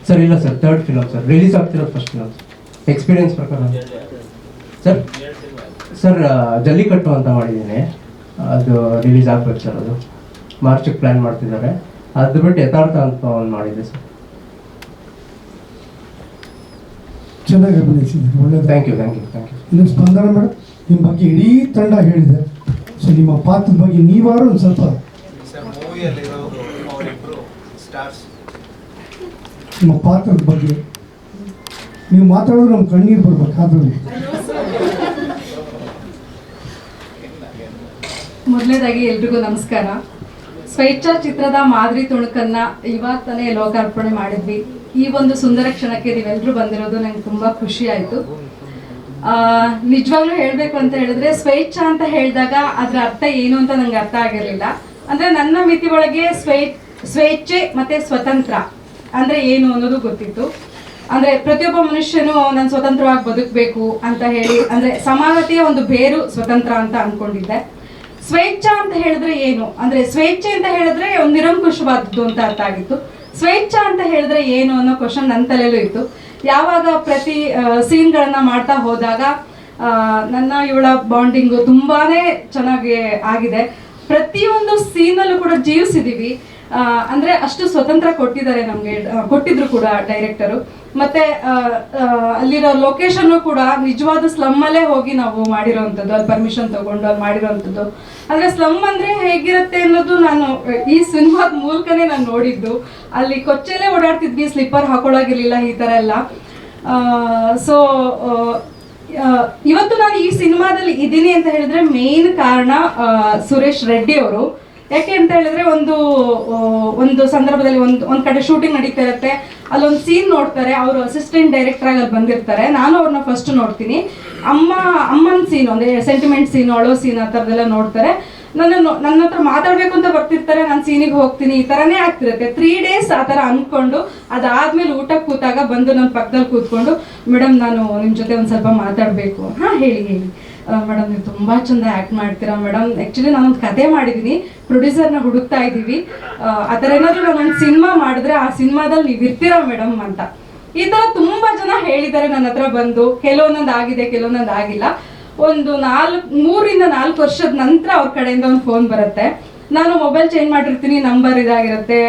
sir ಇಲ್ಲ sir third film sir release ಆಗ್ತಿರೋ ಫಸ್ಟ್ ಫಿಲಮ್ ಎಕ್ಸ್ಪೀರಿಯನ್ಸ್ ಪ್ರಕಾರ. ಸರ್ ಸರ್ ಜಲ್ಲಿ ಕಟ್ಟು ಅಂತ ಮಾಡಿದ್ದೀನಿ. ಅದು ರಿಲೀಸ್ ಆಗ್ಬೇಕು ಸರ್ ಅದು. ಮಾರ್ಚಿಗೆ ಪ್ಲ್ಯಾನ್ ಮಾಡ್ತಿದ್ದಾರೆ. ಅದು ಬಿಟ್ಟು ಯಥಾರ್ಥ ಅಂತ ಒಂದು ಮಾಡಿದ್ದೆ ಸರ್ ಚೆನ್ನಾಗಿ ಅಭಿನಯಿಸಿದ್ದೀರಿ ಒಳ್ಳೆಯದು thank you thank you thank you ಇನ್ನೊಂದು ಸ್ಪಂದನ ಮೇಡಮ್ ನಿಮ್ಮ ಬಗ್ಗೆ ಇಡೀ ತಂಡ ಹೇಳಿದೆ. ಸೊ ನಿಮ್ಮ ಪಾತ್ರದ ಬಗ್ಗೆ ನೀವಾರು ಒಂದು ಸ್ವಲ್ಪ ನಿಮ್ಮ ಪಾತ್ರದ ಬಗ್ಗೆ ನೀವು ಮಾತಾಡೋದು ನಮ್ಮ ಕಣ್ಣೀರು ಬರ್ಬೇಕು ಆದ್ರೂ. ಮೊದಲನೇದಾಗಿ ಎಲ್ರಿಗೂ ನಮಸ್ಕಾರ. ಸ್ವೇಚ್ಛಾ ಚಿತ್ರದ ಮಾದರಿ ತುಣುಕನ್ನ ಇವತ್ತನೇ ತಾನೇ ಲೋಕಾರ್ಪಣೆ ಮಾಡಿದ್ವಿ. ಈ ಒಂದು ಸುಂದರ ಕ್ಷಣಕ್ಕೆ ನೀವೆಲ್ಲರೂ ಬಂದಿರೋದು ನಂಗೆ ತುಂಬಾ ಖುಷಿ ಆಯ್ತು. ಆ, ನಿಜವಾಗ್ಲೂ ಹೇಳ್ಬೇಕು ಅಂತ ಹೇಳಿದ್ರೆ ಸ್ವೇಚ್ಛ ಅಂತ ಹೇಳಿದಾಗ ಅದ್ರ ಅರ್ಥ ಏನು ಅಂತ ನಂಗೆ ಅರ್ಥ ಆಗಿರಲಿಲ್ಲ. ಅಂದ್ರೆ ನನ್ನ ಮಿತಿ ಒಳಗೆ ಸ್ವೈ ಸ್ವೇಚ್ಛೆ ಮತ್ತೆ ಸ್ವತಂತ್ರ ಅಂದ್ರೆ ಏನು ಅನ್ನೋದು ಗೊತ್ತಿತ್ತು. ಅಂದ್ರೆ ಪ್ರತಿಯೊಬ್ಬ ಮನುಷ್ಯನು ನಾನು ಸ್ವತಂತ್ರವಾಗಿ ಬದುಕಬೇಕು ಅಂತ ಹೇಳಿ ಅಂದ್ರೆ ಸಮಾನತೆಯ ಒಂದು ಬೇರು ಸ್ವತಂತ್ರ ಅಂತ ಅಂದ್ಕೊಂಡಿದ್ದೆ ಸ್ವೇಚ್ಛ ಅಂತ ಹೇಳಿದ್ರೆ ಏನು? ಅಂದ್ರೆ ಸ್ವೇಚ್ಛೆ ಅಂತ ಹೇಳಿದ್ರೆ ಒಂದು ನಿರಂಕುಶವಾದದ್ದು ಅಂತ ಅರ್ಥ ಆಗಿತ್ತು. ಸ್ವೇಚ್ಛಾ ಅಂತ ಹೇಳಿದ್ರೆ ಏನು ಅನ್ನೋ ಕ್ವಶನ್ ನನ್ನ ತಲೆಯಲ್ಲೂ ಇತ್ತು. ಯಾವಾಗ ಪ್ರತಿ ಸೀನ್ಗಳನ್ನ ಮಾಡ್ತಾ ಹೋದಾಗ ನನ್ನ ಇವಳ ಬಾಂಡಿಂಗ್ ತುಂಬಾನೇ ಚೆನ್ನಾಗಿ ಆಗಿದೆ. ಪ್ರತಿಯೊಂದು ಸೀನಲ್ಲೂ ಕೂಡ ಜೀವಿಸಿದೀವಿ. ಅಂದ್ರೆ ಅಷ್ಟು ಸ್ವತಂತ್ರ ಕೊಟ್ಟಿದ್ದಾರೆ ನಮ್ಗೆ ಕೊಟ್ಟಿದ್ರು ಕೂಡ ಡೈರೆಕ್ಟರು ಮತ್ತೆ ಅಲ್ಲಿರೋ ಲೊಕೇಶನ್ ಕೂಡ ನಿಜವಾದ ಸ್ಲಮ್ ಅಲ್ಲೇ ಹೋಗಿ ನಾವು ಮಾಡಿರೋವಂಥದ್ದು ಅಲ್ಲಿ ಪರ್ಮಿಷನ್ ತಗೊಂಡು ಅಲ್ಲಿ ಮಾಡಿರೋವಂಥದ್ದು ಅಂದ್ರೆ ಸ್ಲಮ್ ಅಂದ್ರೆ ಹೇಗಿರುತ್ತೆ ಅನ್ನೋದು ನಾನು, ಈ ಸಿನಿಮಾದ ಮೂಲಕನೇ ನಾನು ನೋಡಿದ್ದು. ಅಲ್ಲಿ ಕೊಚ್ಚೆಲ್ಲೇ ಓಡಾಡ್ತಿದ್ವಿ ಸ್ಲಿಪ್ಪರ್ ಹಾಕೊಳ್ಳೋಗಿರ್ಲಿಲ್ಲ, ಈ ತರ ಎಲ್ಲ. ಸೊ ಇವತ್ತು ನಾನು ಈ ಸಿನಿಮಾದಲ್ಲಿ ಇದ್ದೀನಿ ಅಂತ ಹೇಳಿದ್ರೆ ಮೇನ್ ಕಾರಣ ಸುರೇಶ್ ರೆಡ್ಡಿ ಅವರು. ಯಾಕೆ ಅಂತ ಹೇಳಿದ್ರೆ ಒಂದು ಒಂದು ಸಂದರ್ಭದಲ್ಲಿ ಒಂದು, ಒಂದ್ ಕಡೆ ಶೂಟಿಂಗ್ ನಡೀತಾ ಇರುತ್ತೆ, ಅಲ್ಲೊಂದು ಸೀನ್ ನೋಡ್ತಾರೆ, ಅವರು ಅಸಿಸ್ಟೆಂಟ್ ಡೈರೆಕ್ಟರ್ ಆಗಿ ಅಲ್ಲಿ ಬಂದಿರ್ತಾರೆ, ನಾನು ಅವ್ರನ್ನ ಫಸ್ಟ್ ನೋಡ್ತೀನಿ. ಅಮ್ಮ, ಅಮ್ಮನ ಸೀನ್ ಒಂದೇ ಸೆಂಟಿಮೆಂಟ್ ಸೀನ್ ಅಳೋ ಸೀನ್ ಆ ಥರದೆಲ್ಲ ನೋಡ್ತಾರೆ. ನನ್ನ ನನ್ನ ಹತ್ರ ಮಾತಾಡ್ಬೇಕು ಅಂತ ಬರ್ತಿರ್ತಾರೆ, ನಾನು ಸೀನಿಗೆ ಹೋಗ್ತೀನಿ, ಈ ಥರನೇ ಆಗ್ತಿರುತ್ತೆ. ತ್ರೀ ಡೇಸ್ ಆ ಥರ ಅನ್ಕೊಂಡು, ಅದಾದ್ಮೇಲೆ ಊಟಕ್ಕೆ ಕೂತಾಗ ಬಂದು ನನ್ನ ಪಕ್ಕದಲ್ಲಿ ಕೂತ್ಕೊಂಡು, ಮೇಡಮ್, ನಾನು ನಿಮ್ಮ ಜೊತೆ ಒಂದು ಸ್ವಲ್ಪ ಮಾತಾಡಬೇಕು. ಹಾಂ, ಹೇಳಿ ಹೇಳಿ. ಮೇಡಮ್ ನೀವು ತುಂಬಾ ಚಂದ ಆಕ್ಟ್ ಮಾಡ್ತೀರಾ ಮೇಡಮ್ ಆಕ್ಚುಲಿ ನಾನೊಂದು ಕತೆ ಮಾಡಿದ್ದೀನಿ ಪ್ರೊಡ್ಯೂಸರ್ನ ಹುಡುಕ್ತಾ ಇದ್ದೀವಿ ಆ, ಥರ ಏನಾದರೂ ನಾನೊಂದು ಸಿನಿಮಾ ಮಾಡಿದ್ರೆ ಆ ಸಿನಿಮಾದಲ್ಲಿ ನೀವು ಇರ್ತೀರಾ ಮೇಡಮ್ ಅಂತ. ಈ ಥರ ತುಂಬಾ ಜನ ಹೇಳಿದ್ದಾರೆ ನನ್ನ ಹತ್ರ ಬಂದು. ಕೆಲವೊಂದೊಂದು ಆಗಿದೆ ಕೆಲವೊಂದೊಂದು ಆಗಿಲ್ಲ. ಒಂದು ನಾಲ್ಕು ಮೂರಿಂದ ನಾಲ್ಕು ವರ್ಷದ ನಂತರ ಅವ್ರ ಕಡೆಯಿಂದ ಒಂದು ಫೋನ್ ಬರುತ್ತೆ. ನಾನು ಮೊಬೈಲ್ ಚೇಂಜ್ ಮಾಡಿರ್ತೀನಿ ನಂಬರ್ ಇದಾಗಿರುತ್ತೆ.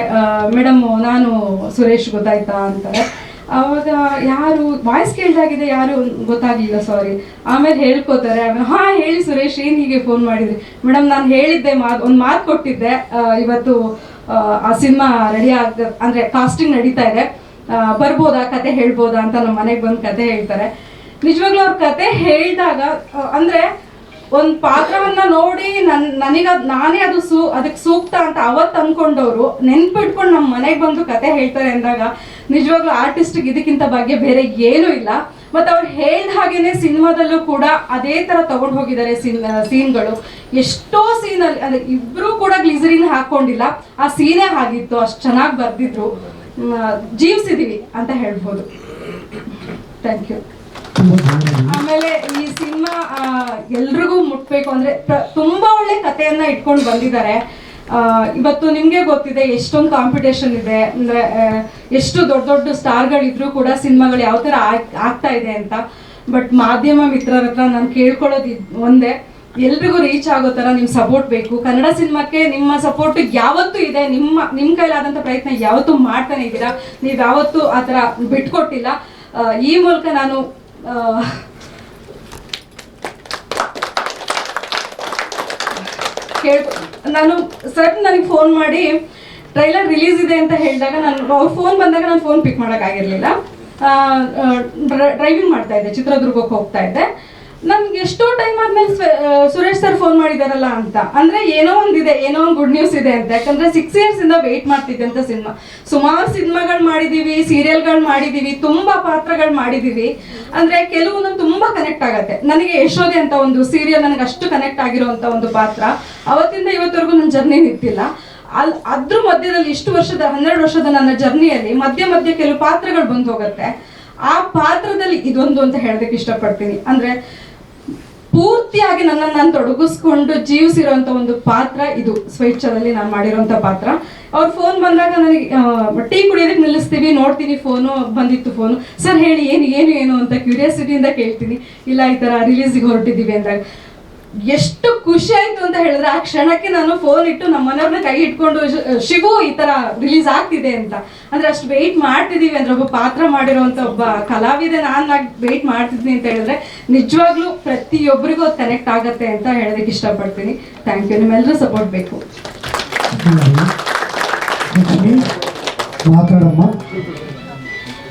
ಮೇಡಮ್ ನಾನು ಸುರೇಶ್ ಗೊತ್ತಾಯ್ತಾ ಅಂತಾರೆ. ಅವಾಗ ಯಾರು ವಾಯ್ಸ್ ಕೇಳ್ದಾಗಿದೆ ಯಾರು ಗೊತ್ತಾಗ್ಲಿಲ್ಲ ಸಾರಿ ಆಮೇಲೆ ಹೇಳ್ಕೋತಾರೆ ಆಮೇಲೆ ಹಾ ಹೇಳಿ ಸುರೇಶ್ ಏನ್ ಹೀಗೆ ಫೋನ್ ಮಾಡಿದ್ರಿ? ಮೇಡಮ್ ನಾನು ಹೇಳಿದ್ದೆ ಮಾತು ಒಂದು ಮಾತು ಕೊಟ್ಟಿದ್ದೆ ಇವತ್ತು ಆ, ಸಿನಿಮಾ ರೆಡಿ ಆಗ ಅಂದ್ರೆ ಕಾಸ್ಟಿಂಗ್ ನಡೀತಾ ಇದೆ. ಬರ್ಬೋದಾ ಕತೆ ಹೇಳ್ಬೋದಾ ಅಂತ ನಮ್ಮ ಮನೆಗೆ ಬಂದು ಕತೆ ಹೇಳ್ತಾರೆ. ನಿಜವಾಗ್ಲೂ ಅವ್ರ ಕತೆ ಹೇಳಿದಾಗ ಅಂದ್ರೆ ಒಂದ್ ಪಾತ್ರವನ್ನ ನೋಡಿ ನನ್ ನನಗ ನಾನೇ ಅದು ಸೂ ಅದಕ್ಕೆ ಸೂಕ್ತ ಅಂತ ಅವತ್ತು ಅನ್ಕೊಂಡವ್ರು ನೆನ್ಪಿಟ್ಕೊಂಡು ನಮ್ಮ ಮನೆಗೆ ಬಂದು ಕತೆ ಹೇಳ್ತಾರೆ ಅಂದಾಗ ನಿಜವಾಗ್ಲೂ ಆರ್ಟಿಸ್ಟ್ಗೆ ಇದಕ್ಕಿಂತ ಬಗ್ಗೆ ಬೇರೆ ಏನೂ ಇಲ್ಲ. ಮತ್ತೆ ಅವ್ರು ಹೇಳ್ದ ಹಾಗೇನೆ ಸಿನಿಮಾದಲ್ಲೂ ಕೂಡ ಅದೇ ತರ ತಗೊಂಡು ಹೋಗಿದ್ದಾರೆ ಸೀನ್ ಸೀನ್ಗಳು. ಎಷ್ಟೋ ಸೀನಲ್ಲಿ ಅಂದ್ರೆ ಇಬ್ರು ಕೂಡ ಗ್ಲಿಸರಿನ್ ಹಾಕೊಂಡಿಲ್ಲ. ಆ ಸೀನೇ ಆಗಿತ್ತು ಅಷ್ಟು ಚೆನ್ನಾಗಿ ಬರ್ದಿದ್ರು. ಜೀವಿಸಿದೀವಿ ಅಂತ ಹೇಳ್ಬೋದು. ಥ್ಯಾಂಕ್ ಯು ಆಮೇಲೆ ಎಲ್ರಿಗೂ ಮುಟ್ಬೇಕು ಅಂದ್ರೆ ತುಂಬಾ ಒಳ್ಳೆ ಕಥೆಯನ್ನ ಇಟ್ಕೊಂಡು ಬಂದಿದ್ದಾರೆ. ಇವತ್ತು ನಿಮ್ಗೆ ಗೊತ್ತಿದೆ ಎಷ್ಟೊಂದು ಕಾಂಪಿಟೇಷನ್ ಇದೆ. ಅಂದ್ರೆ ಎಷ್ಟು ದೊಡ್ಡ ದೊಡ್ಡ ಸ್ಟಾರ್ಗಳಿದ್ರು ಕೂಡ ಸಿನಿಮಾಗಳು ಯಾವ ತರ ಆಗ್ತಾ ಇದೆ ಅಂತ. ಬಟ್ ಮಾಧ್ಯಮ ಮಿತ್ರರ ಹತ್ರ ನಾನು ಕೇಳ್ಕೊಳ್ಳೋದು ಒಂದೇ, ಎಲ್ರಿಗೂ ರೀಚ್ ಆಗೋ ತರ ನಿಮ್ ಸಪೋರ್ಟ್ ಬೇಕು. ಕನ್ನಡ ಸಿನಿಮಾಕ್ಕೆ ನಿಮ್ಮ ಸಪೋರ್ಟ್ ಯಾವತ್ತೂ ಇದೆ. ನಿಮ್ಮ, ನಿಮ್ ಕೈಲಾದಂತ ಪ್ರಯತ್ನ ಯಾವತ್ತೂ ಮಾಡ್ತಾನೆ ಇದ್ದೀರಾ? ನೀವ್ ಯಾವತ್ತು ಆ ಥರ ಬಿಟ್ಕೊಟ್ಟಿಲ್ಲ. ಈ ಮೂಲಕ ನಾನು ಆ, ಕೇಳ್ ನಾನು ಸರ್ ನನಗೆ ಫೋನ್ ಮಾಡಿ ಟ್ರೈಲರ್ ರಿಲೀಸ್ ಇದೆ ಅಂತ ಹೇಳಿದಾಗ ನಾನು ಫೋನ್ ಬಂದಾಗ ನಾನು ಫೋನ್ ಪಿಕ್ ಮಾಡೋಕ್ಕಾಗಿರಲಿಲ್ಲ ಡ್ರೈವಿಂಗ್ ಮಾಡ್ತಾ ಇದ್ದೆ ಚಿತ್ರದುರ್ಗಕ್ಕೆ ಹೋಗ್ತಾ ಇದ್ದೆ. ನನ್ಗೆ ಎಷ್ಟೋ ಟೈಮ್ ಆದ್ಮೇಲೆ ಸುರೇಶ್ ಸರ್ ಫೋನ್ ಮಾಡಿದಾರಲ್ಲ ಅಂತ. ಅಂದ್ರೆ ಏನೋ ಒಂದಿದೆ, ಏನೋ ಒಂದು ಗುಡ್ ನ್ಯೂಸ್ ಇದೆ ಅಂತ. ಯಾಕಂದ್ರೆ ಸಿಕ್ಸ್ ಇಯರ್ಸ್ ಇಂದ ವೇಟ್ ಮಾಡ್ತಿದ್ದೆ ಅಂತ ಸಿನಿಮಾ ಸುಮಾರು ಸಿನಿಮಾಗಳು ಮಾಡಿದೀವಿ ಸೀರಿಯಲ್ಗಳು ಮಾಡಿದೀವಿ, ತುಂಬಾ ಪಾತ್ರಗಳು ಮಾಡಿದೀವಿ. ಅಂದ್ರೆ ಕೆಲವು ತುಂಬಾ ಕನೆಕ್ಟ್ ಆಗತ್ತೆ. ನನಗೆ ಯಶೋದೆ ಅಂತ ಒಂದು ಸೀರಿಯಲ್ ನನಗೆ ಅಷ್ಟು ಕನೆಕ್ಟ್ ಆಗಿರುವಂತ ಒಂದು ಪಾತ್ರ. ಅವತ್ತಿಂದ ಇವತ್ತವರೆಗೂ ನನ್ನ ಜರ್ನಿ ನಿಂತಿಲ್ಲ. ಅಲ್, ಅದ್ರ ಮಧ್ಯದಲ್ಲಿ ಇಷ್ಟು ವರ್ಷದ, ಹನ್ನೆರಡು ವರ್ಷದ ನನ್ನ ಜರ್ನಿಯಲ್ಲಿ ಮಧ್ಯ ಮಧ್ಯ ಕೆಲವು ಪಾತ್ರಗಳು ಬಂದು ಹೋಗುತ್ತೆ. ಆ ಪಾತ್ರದಲ್ಲಿ ಇದೊಂದು ಅಂತ ಹೇಳೋದಕ್ಕೆ ಇಷ್ಟಪಡ್ತೀನಿ. ಅಂದ್ರೆ ಪೂರ್ತಿಯಾಗಿ ನನ್ನನ್ನು ನಾನು ತೊಡಗಿಸ್ಕೊಂಡು ಜೀವಿಸಿರೋಂಥ ಒಂದು ಪಾತ್ರ ಇದು. ಸ್ವೇಚ್ಛದಲ್ಲಿ ನಾನು ಮಾಡಿರೋಂಥ ಪಾತ್ರ. ಅವ್ರ ಫೋನ್ ಬಂದಾಗ ನನಗೆ ಟೀ ಕುಡಿಯೋದಕ್ಕೆ ನಿಲ್ಲಿಸ್ತೀವಿ, ನೋಡ್ತೀನಿ ಫೋನು ಬಂದಿತ್ತು ಫೋನು ಸರ್ ಹೇಳಿ, ಏನು ಏನು ಏನು? ಅಂತ ಕ್ಯೂರಿಯಾಸಿಟಿಯಿಂದ ಕೇಳ್ತೀನಿ. ಇಲ್ಲ, ಈ ಥರ ರಿಲೀಸಿಗೆ ಹೊರಟಿದ್ದೀವಿ ಅಂದಾಗ. ಎಷ್ಟು ಖುಷಿ ಆಯ್ತು ಅಂತ ಹೇಳಿದ್ರೆ ಆ ಕ್ಷಣಕ್ಕೆ ನಾನು ಫೋನ್ ಇಟ್ಟು ನಮ್ಮ ಮನೆಯವ್ರನ್ನ ಕೈ ಇಟ್ಕೊಂಡು ಶಿವು ಈ ತರ ರಿಲೀಸ್ ಆಗ್ತಿದೆ ಅಂತ. ಅಂದ್ರೆ ಅಷ್ಟು ವೆಯ್ಟ್ ಮಾಡ್ತಿದೀವಿ ಅಂದ್ರೆ ಒಬ್ಬ ಪಾತ್ರ ಮಾಡಿರುವಂತ ಒಬ್ಬ ಕಲಾವಿದೆ ನಾನು ವೆಯ್ಟ್ ಮಾಡ್ತಿದ್ದೀನಿ ಅಂತ ಹೇಳಿದ್ರೆ ನಿಜವಾಗ್ಲೂ ಪ್ರತಿಯೊಬ್ಬರಿಗೂ ಅದು ಕನೆಕ್ಟ್ ಆಗತ್ತೆ ಅಂತ ಹೇಳೋದಕ್ಕೆ ಇಷ್ಟಪಡ್ತೀನಿ. ಥ್ಯಾಂಕ್ ಯು ನಿಮ್ಮೆಲ್ಲರೂ ಸಪೋರ್ಟ್ ಬೇಕು.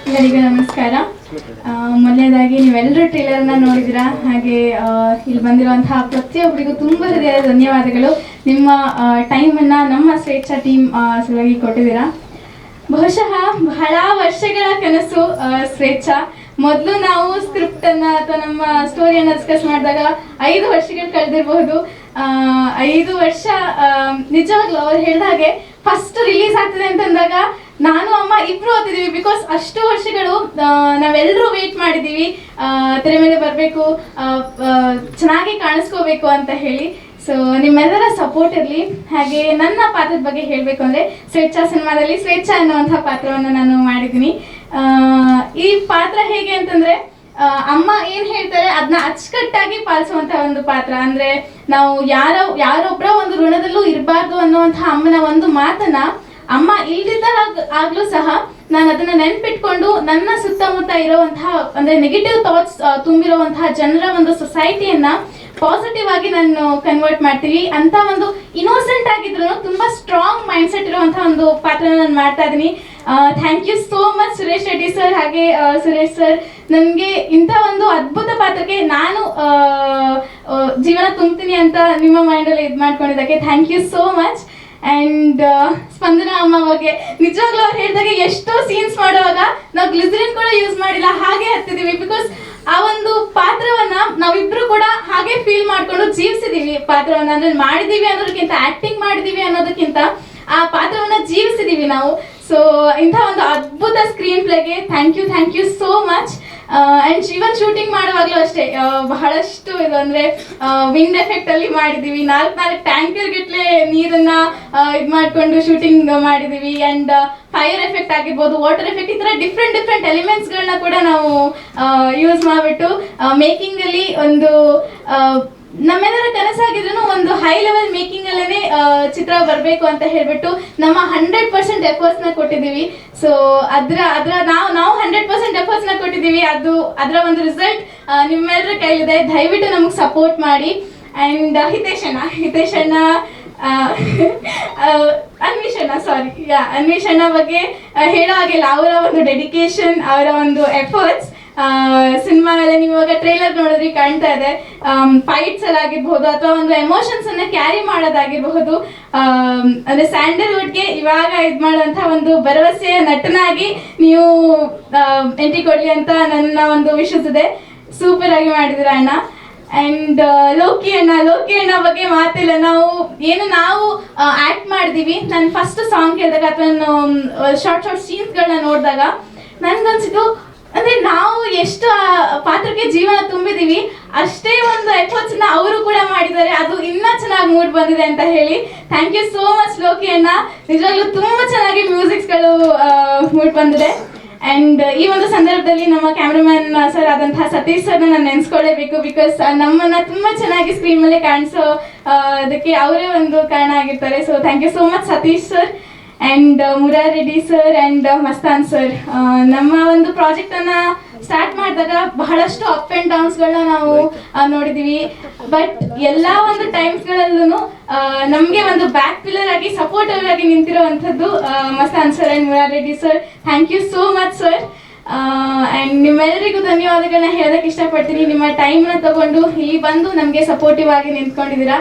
ಎಲ್ಲರಿಗೂ ನಮಸ್ಕಾರ. ಮೊದಲನೇದಾಗಿ ನೀವೆಲ್ಲರೂ ಟ್ರೇಲರ್ನ ನೋಡಿದಿರಾ ಹಾಗೆ ಇಲ್ಲಿ ಬಂದಿರುವಂತಹ ಪ್ರತಿಯೊಬ್ಬರಿಗೂ ತುಂಬಾ ಹೃದಯದ ಧನ್ಯವಾದಗಳು. ನಿಮ್ಮ ಟೈಮನ್ನು ನಮ್ಮ ಸ್ವೇಚ್ಛಾ ಟೀಮ್ ಸಲುವಾಗಿ ಕೊಟ್ಟಿದ್ದೀರಾ? ಬಹುಶಃ ಬಹಳ ವರ್ಷಗಳ ಕನಸು ಸ್ವೇಚ್ಛಾ. ಮೊದಲು ನಾವು ಸ್ಕ್ರಿಪ್ಟ್ ಅನ್ನ ಅಥವಾ ನಮ್ಮ ಸ್ಟೋರಿಯನ್ನ ಡಿಸ್ಕಸ್ ಮಾಡಿದಾಗ ಐದು ವರ್ಷಗಳು ಕಳೆದಿರಬಹುದು. ಐದು ವರ್ಷ ನಿಜವಾಗ್ಲೂ ಅವ್ರು ಹೇಳಿದ ಹಾಗೆ ಫಸ್ಟ್ ರಿಲೀಸ್ ಆಗ್ತದೆ ಅಂತಂದಾಗ ನಾನು ಅಮ್ಮ ಇಬ್ರು ಓದಿದೀವಿ ಬಿಕಾಸ್ ಅಷ್ಟು ವರ್ಷಗಳು ನಾವೆಲ್ಲರೂ ವೇಟ್ ಮಾಡಿದ್ದೀವಿ ಆ, ತೆರೆ ಮೇಲೆ ಬರಬೇಕು ಚೆನ್ನಾಗಿ ಕಾಣಿಸ್ಕೋಬೇಕು ಅಂತ ಹೇಳಿ. ಸೊ ನಿಮ್ಮೆಲ್ಲರ ಸಪೋರ್ಟ್ ಇರಲಿ. ಹಾಗೆ ನನ್ನ ಪಾತ್ರದ ಬಗ್ಗೆ ಹೇಳಬೇಕು ಅಂದರೆ ಸ್ವೇಚ್ಛಾ ಸಿನಿಮಾದಲ್ಲಿ ಸ್ವೇಚ್ಛಾ ಅನ್ನುವಂಥ ಪಾತ್ರವನ್ನು ನಾನು ಮಾಡಿದ್ದೀನಿ. ಈ ಪಾತ್ರ ಹೇಗೆ ಅಂತಂದರೆ ಅಮ್ಮ ಏನು ಹೇಳ್ತಾರೆ ಅದನ್ನ ಅಚ್ಚುಕಟ್ಟಾಗಿ ಪಾಲಿಸುವಂಥ ಒಂದು ಪಾತ್ರ. ಅಂದರೆ ನಾವು ಯಾರ ಯಾರೊಬ್ಬರ ಒಂದು ಋಣದಲ್ಲೂ ಇರಬಾರ್ದು ಅನ್ನುವಂಥ ಅಮ್ಮನ ಒಂದು ಮಾತನ್ನ ಅಮ್ಮ ಇಲ್ದಿದ್ದಾಗ ಆಗ್ಲೂ ಸಹ ನಾನು ಅದನ್ನ ನೆನ್ಪಿಟ್ಕೊಂಡು ನನ್ನ ಸುತ್ತಮುತ್ತ ಇರುವಂತಹ, ಅಂದ್ರೆ ನೆಗೆಟಿವ್ ಥಾಟ್ಸ್ ತುಂಬಿರುವಂತಹ ಜನರ ಒಂದು ಸೊಸೈಟಿಯನ್ನ ಪಾಸಿಟಿವ್ ಆಗಿ ನಾನು ಕನ್ವರ್ಟ್ ಮಾಡ್ತೀವಿ ಅಂತ ಒಂದು ಇನೋಸೆಂಟ್ ಆಗಿದ್ರು ತುಂಬಾ ಸ್ಟ್ರಾಂಗ್ ಮೈಂಡ್ ಸೆಟ್ ಇರುವಂತಹ ಒಂದು ಪಾತ್ರ ನಾನು ಮಾಡ್ತಾ ಇದೀನಿ thank you so much Suresh Reddy sir ಹಾಗೆ ಸುರೇಶ್ ಸರ್ ನನಗೆ ಇಂಥ ಒಂದು ಅದ್ಭುತ ಪಾತ್ರಕ್ಕೆ ನಾನು ಜೀವನ ತುಂಬ್ತೀನಿ ಅಂತ ನಿಮ್ಮ ಮೈಂಡಲ್ಲಿ ಇದು ಮಾಡ್ಕೊಂಡಿದ್ದಕ್ಕೆ thank you so much and Spandana ಅಮ್ಮ ಬಗ್ಗೆ ನಿಜವಾಗ್ಲೂ ಅವ್ರು ಹೇಳಿದಾಗ ಎಷ್ಟೋ ಸೀನ್ಸ್ ಮಾಡುವಾಗ ನಾವು ಗ್ಲಿಸರಿನ್ ಕೂಡ ಯೂಸ್ ಮಾಡಿಲ್ಲ, ಹಾಗೆ ಹತ್ತಿದೀವಿ. ಬಿಕಾಸ್ ಆ ಒಂದು ಪಾತ್ರವನ್ನ ನಾವಿಬ್ರು ಕೂಡ ಹಾಗೆ ಫೀಲ್ ಮಾಡ್ಕೊಂಡು ಜೀವಿಸಿದೀವಿ. ಪಾತ್ರವನ್ನ ಅಂದ್ರೆ ಮಾಡಿದೀವಿ ಅನ್ನೋದಕ್ಕಿಂತ ಆಕ್ಟಿಂಗ್ ಮಾಡಿದೀವಿ ಅನ್ನೋದಕ್ಕಿಂತ ಆ ಪಾತ್ರವನ್ನ ಜೀವಿಸಿದೀವಿ ನಾವು. ಸೊ ಇಂಥ ಒಂದು ಅದ್ಭುತ screen ಪ್ಲೇಗೆ thank you thank you so much and even shooting ಮಾಡುವಾಗಲೂ ಅಷ್ಟೇ. ಬಹಳಷ್ಟು ಇದು ಅಂದ್ರೆ ವಿಂಡ್ ಎಫೆಕ್ಟ್ ಅಲ್ಲಿ ಮಾಡಿದೀವಿ. ನಾಲ್ಕು ನಾಲ್ಕು ಟ್ಯಾಂಕರ್ ಗಿಟ್ಲೆ ನೀರನ್ನ ಇದು ಮಾಡ್ಕೊಂಡು ಶೂಟಿಂಗ್ ಮಾಡಿದೀವಿ. ಅಂಡ್ ಫೈರ್ ಎಫೆಕ್ಟ್ ಆಗಿರ್ಬೋದು ವಾಟರ್ ಎಫೆಕ್ಟ್ ಈ ತರ ಡಿಫ್ರೆಂಟ್ ಡಿಫ್ರೆಂಟ್ ಎಲಿಮೆಂಟ್ಸ್ಗಳನ್ನ ಕೂಡ ನಾವು ಯೂಸ್ ಮಾಡಿಬಿಟ್ಟು ಮೇಕಿಂಗ್ ಅಲ್ಲಿ ಒಂದು ನಮ್ಮೆಲ್ಲರ ಕನಸಾಗಿದ್ರು ಒಂದು ಹೈ ಲೆವೆಲ್ ಮೇಕಿಂಗ್ ಅಲ್ಲೇ ಚಿತ್ರ ಬರಬೇಕು ಅಂತ ಹೇಳ್ಬಿಟ್ಟು ನಮ್ಮ ಹಂಡ್ರೆಡ್ ಪರ್ಸೆಂಟ್ ಎಫರ್ಟ್ಸ್ನ ಕೊಟ್ಟಿದೀವಿ ಸೊ ಅದ್ರ ಅದ್ರ ನಾವು ನಾವು ಹಂಡ್ರೆಡ್ ಪರ್ಸೆಂಟ್ ಎಫರ್ಟ್ಸ್ನ ಕೊಟ್ಟಿದೀವಿ ಅದು, ಅದರ ಒಂದು ರಿಸಲ್ಟ್ ನಿಮ್ಮೆಲ್ಲರ ಕೈಲಿದೆ. ದಯವಿಟ್ಟು ನಮಗೆ ಸಪೋರ್ಟ್ ಮಾಡಿ. ಅಂಡ್ ಹಿತೇಶಣ್ಣ ಹಿತೇಶಣ್ಣ ಅನ್ವೇಷಣ ಸಾರಿ ಯಾ ಅನ್ವೇಷಣ ಬಗ್ಗೆ ಹೇಳೋ ಹಾಗಿಲ್ಲ ಅವರ ಒಂದು ಡೆಡಿಕೇಶನ್ ಅವರ ಒಂದು ಎಫರ್ಟ್ಸ್ ಸಿನಿಮಾ ಮೇಲೆ ನೀವು ಇವಾಗ ಟ್ರೈಲರ್ ನೋಡಿದ್ರೆ, ಕಾಣ್ತಾ ಇದೆ. ಫೈಟ್ಸ್ ಅಲ್ಲಿ ಆಗಿರ್ಬಹುದು ಅಥವಾ ಒಂದು ಎಮೋಷನ್ಸ್ ಅನ್ನ ಕ್ಯಾರಿ ಮಾಡೋದಾಗಿರಬಹುದು. ಅಂದ್ರೆ ಅಂದ್ರೆ ಸ್ಯಾಂಡಲ್ವುಡ್ಗೆ ಇವಾಗ ಇದು ಮಾಡುವಂತ ಒಂದು ಭರವಸೆಯ ನಟನಾಗಿ ನೀವು ಎಂಟ್ರಿ ಕೊಡ್ಲಿ ಅಂತ ನನ್ನ ಒಂದು ವಿಶ್ವಾಸ ಇದೆ. ಸೂಪರ್ ಆಗಿ ಮಾಡಿದಿರ ಅಣ್ಣ. ಅಂಡ್ ಲೋಕಿ ಅಣ್ಣ ಲೋಕಿ ಅಣ್ಣ ಬಗ್ಗೆ ಮಾತಿಲ್ಲ. ನಾವು, ಏನು ನಾವು ಆಕ್ಟ್ ಮಾಡಿದೀವಿ. ನಾನು ಫಸ್ಟ್ ಸಾಂಗ್ ಕೇಳಿದಾಗ ಅಥವಾ ಶಾರ್ಟ್ ಶಾರ್ಟ್ ಸೀನ್ಸ್ಗಳನ್ನ ನೋಡಿದಾಗ ನನ್ಗನ್ಸಿದ್ದು ಅಂದ್ರೆ ನಾವು ಎಷ್ಟು ಪಾತ್ರಕ್ಕೆ ಜೀವನ ತುಂಬಿದೀವಿ ಅಷ್ಟೇ ಒಂದು ಎಫರ್ಟ್ಸ್ನ ಅವರು ಕೂಡ ಮಾಡಿದ್ದಾರೆ. ಅದು ಇನ್ನ ಚೆನ್ನಾಗಿ ಮೂಡ್ ಬಂದಿದೆ ಅಂತ ಹೇಳಿ. Thank you so much Loki ಅಣ್ಣ. ನಿಜವಾಗ್ಲೂ ತುಂಬಾ ಚೆನ್ನಾಗಿ ಮ್ಯೂಸಿಕ್ಸ್ಗಳು ಮೂಡ್ ಬಂದಿದೆ. ಅಂಡ್ ಈ ಒಂದು ಸಂದರ್ಭದಲ್ಲಿ ನಮ್ಮ ಕ್ಯಾಮ್ರಾಮನ್ ಸರ್ ಆದಂತಹ ಸತೀಶ್ ಸರ್ನ ನಾನು ನೆನೆಸ್ಕೊಳ್ಳೇಬೇಕು ಬಿಕಾಸ್ ನಮ್ಮನ್ನ ತುಂಬಾ ಚೆನ್ನಾಗಿ ಸ್ಕ್ರೀನ್ ಮೇಲೆ ಕಾಣಿಸೋ ಅದಕ್ಕೆ ಅವರೇ ಒಂದು ಕಾರಣ ಆಗಿರ್ತಾರೆ. So thank you so much Satish sir and Murareddy sir and Mastan sir ನಮ್ಮ ಒಂದು ಪ್ರಾಜೆಕ್ಟ್ ಅನ್ನ ಸ್ಟಾರ್ಟ್ ಮಾಡಿದಾಗ ಬಹಳಷ್ಟು ಅಪ್ ಅಂಡ್ ಡೌನ್ಸ್ಗಳನ್ನ ನಾವು ನೋಡಿದ್ದೀವಿ ನೋಡಿದೀವಿ. ಬಟ್ ಎಲ್ಲ ಒಂದು ಟೈಮ್ಸ್ಗಳಲ್ಲೂ ನಮಗೆ ಒಂದು ಬ್ಯಾಕ್ ಪಿಲ್ಲರ್ ಆಗಿ ಸಪೋರ್ಟಿವ್ ಆಗಿ ನಿಂತಿರುವಂಥದ್ದು Mastan sir and Murareddy sir thank you so much sir and ನಿಮ್ಮೆಲ್ಲರಿಗೂ ಧನ್ಯವಾದಗಳನ್ನ ಹೇಳೋದಕ್ಕೆ ಇಷ್ಟಪಡ್ತೀನಿ. ನಿಮ್ಮ ಟೈಮ್ನ ತಗೊಂಡು ಇಲ್ಲಿ ಬಂದು ನಮಗೆ ಸಪೋರ್ಟಿವ್ ಆಗಿ ನಿಂತ್ಕೊಂಡಿದ್ದೀರಾ.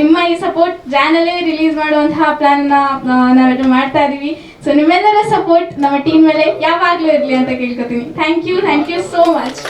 ನಿಮ್ಮ ಈ ಸಪೋರ್ಟ್ ಜಾನಲ್ಲೇ ರಿಲೀಸ್ ಮಾಡುವಂತಹ ಪ್ಲಾನ್ನ ನಾವೆಲ್ಲರೂ ಮಾಡ್ತಾ ಇದ್ದೀವಿ ಸೊ ನಿಮ್ಮೆಲ್ಲರ ಸಪೋರ್ಟ್ ನಮ್ಮ ಟೀಮ್ ಮೇಲೆ ಯಾವಾಗಲೂ ಇರಲಿ ಅಂತ ಕೇಳ್ಕೊತೀನಿ. Thank you thank you so much